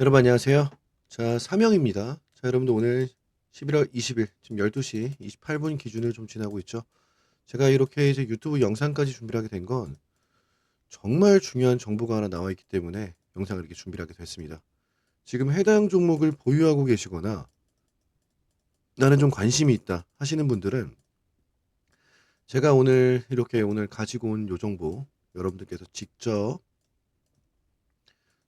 여러분 안녕하세요. 자, 사명입니다. 자, 여러분들 오늘 11월 20일 지금 12시 28분 기준을 좀 지나고 있죠. 제가 이렇게 이제 유튜브 영상까지 준비를 하게 된 건 정말 중요한 정보가 하나 나와 있기 때문에 영상을 이렇게 준비를 하게 됐습니다. 지금 해당 종목을 보유하고 계시거나 나는 좀 관심이 있다 하시는 분들은 제가 오늘 이렇게 오늘 가지고 온 요 정보 여러분들께서 직접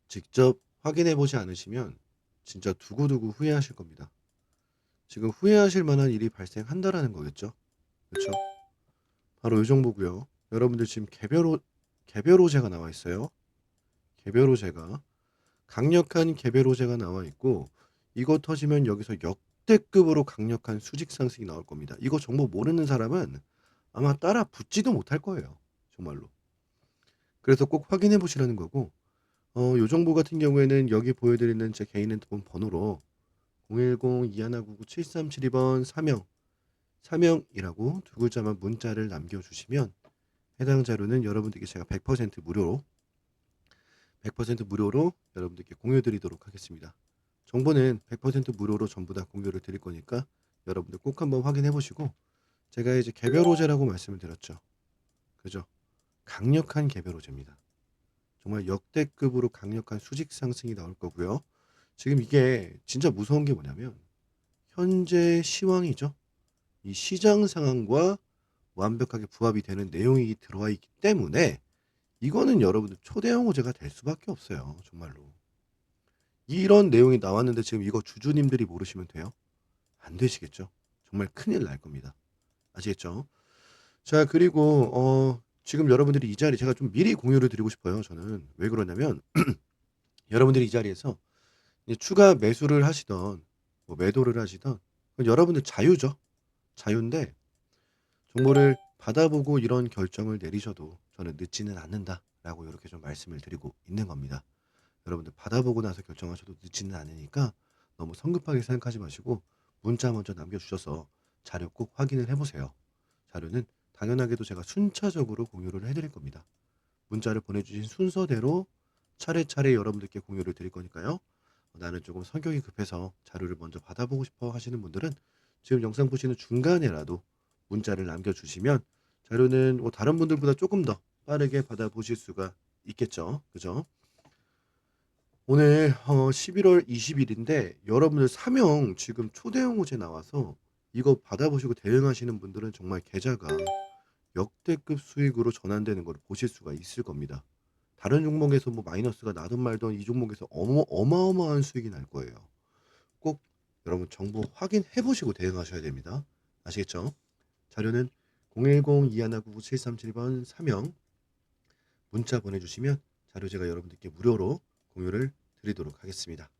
직접 확인해 보지 않으시면 진짜 두고두고 후회하실 겁니다. 지금 후회하실 만한 일이 발생한다라는 거겠죠. 그렇죠? 바로 이 정보고요. 여러분들 지금 개별 개별 호재가 나와 있어요. 개별 호재가 강력한 개별 호재가 나와 있고 이거 터지면 여기서 역대급으로 강력한 수직 상승이 나올 겁니다. 이거 정보 모르는 사람은 아마 따라 붙지도 못할 거예요. 정말로. 그래서 꼭 확인해 보시라는 거고 어, 요 정보 같은 경우에는 여기 보여드리는 제 개인 핸드폰 번호로 010-2199-7372 번 사명, 사명이라고 두 글자만 문자를 남겨주시면 해당 자료는 여러분들께 제가 100% 무료로 100% 무료로 여러분들께 공유 드리도록 하겠습니다. 정보는 100% 무료로 전부 다 공유를 드릴 거니까 여러분들 꼭 한번 확인해 보시고 제가 이제 개별 호재라고 말씀을 드렸죠. 그죠? 강력한 개별 호재입니다. 정말 역대급으로 강력한 수직 상승이 나올 거고요. 지금 이게 진짜 무서운 게 뭐냐면 현재 시황이죠. 이 시장 상황과 완벽하게 부합이 되는 내용이 들어와 있기 때문에 이거는 여러분들 초대형 호재가 될 수밖에 없어요. 정말로. 이런 내용이 나왔는데 지금 이거 주주님들이 모르시면 돼요? 안 되시겠죠? 정말 큰일 날 겁니다. 아시겠죠? 자, 그리고 어 지금 여러분들이 이 자리 제가 좀 미리 공유를 드리고 싶어요. 저는 왜 그러냐면 여러분들이 이 자리에서 추가 매수를 하시던 뭐 매도를 하시던 여러분들 자유죠. 자유인데 정보를 받아보고 이런 결정을 내리셔도 저는 늦지는 않는다라고 이렇게 좀 말씀을 드리고 있는 겁니다. 여러분들 받아보고 나서 결정하셔도 늦지는 않으니까 너무 성급하게 생각하지 마시고 문자 먼저 남겨주셔서 자료 꼭 확인을 해보세요. 자료는 당연하게도 제가 순차적으로 공유를 해드릴 겁니다. 문자를 보내주신 순서대로 차례차례 여러분들께 공유를 드릴 거니까요. 어, 나는 조금 성격이 급해서 자료를 먼저 받아보고 싶어 하시는 분들은 지금 영상 보시는 중간에라도 문자를 남겨주시면 자료는 뭐 다른 분들보다 조금 더 빠르게 받아보실 수가 있겠죠. 그죠? 오늘 어 11월 20일인데 여러분들 사명 지금 초대형 호재 나와서 이거 받아보시고 대응하시는 분들은 정말 계좌가 역대급 수익으로 전환되는 걸 보실 수가 있을 겁니다. 다른 종목에서 뭐 마이너스가 나든 말든 이 종목에서 어마, 어마어마한 수익이 날 거예요. 꼭 여러분 정보 확인해 보시고 대응하셔야 됩니다. 아시겠죠? 자료는 010-2199-7372번 사명 문자 보내주시면 자료 제가 여러분들께 무료로 공유를 드리도록 하겠습니다.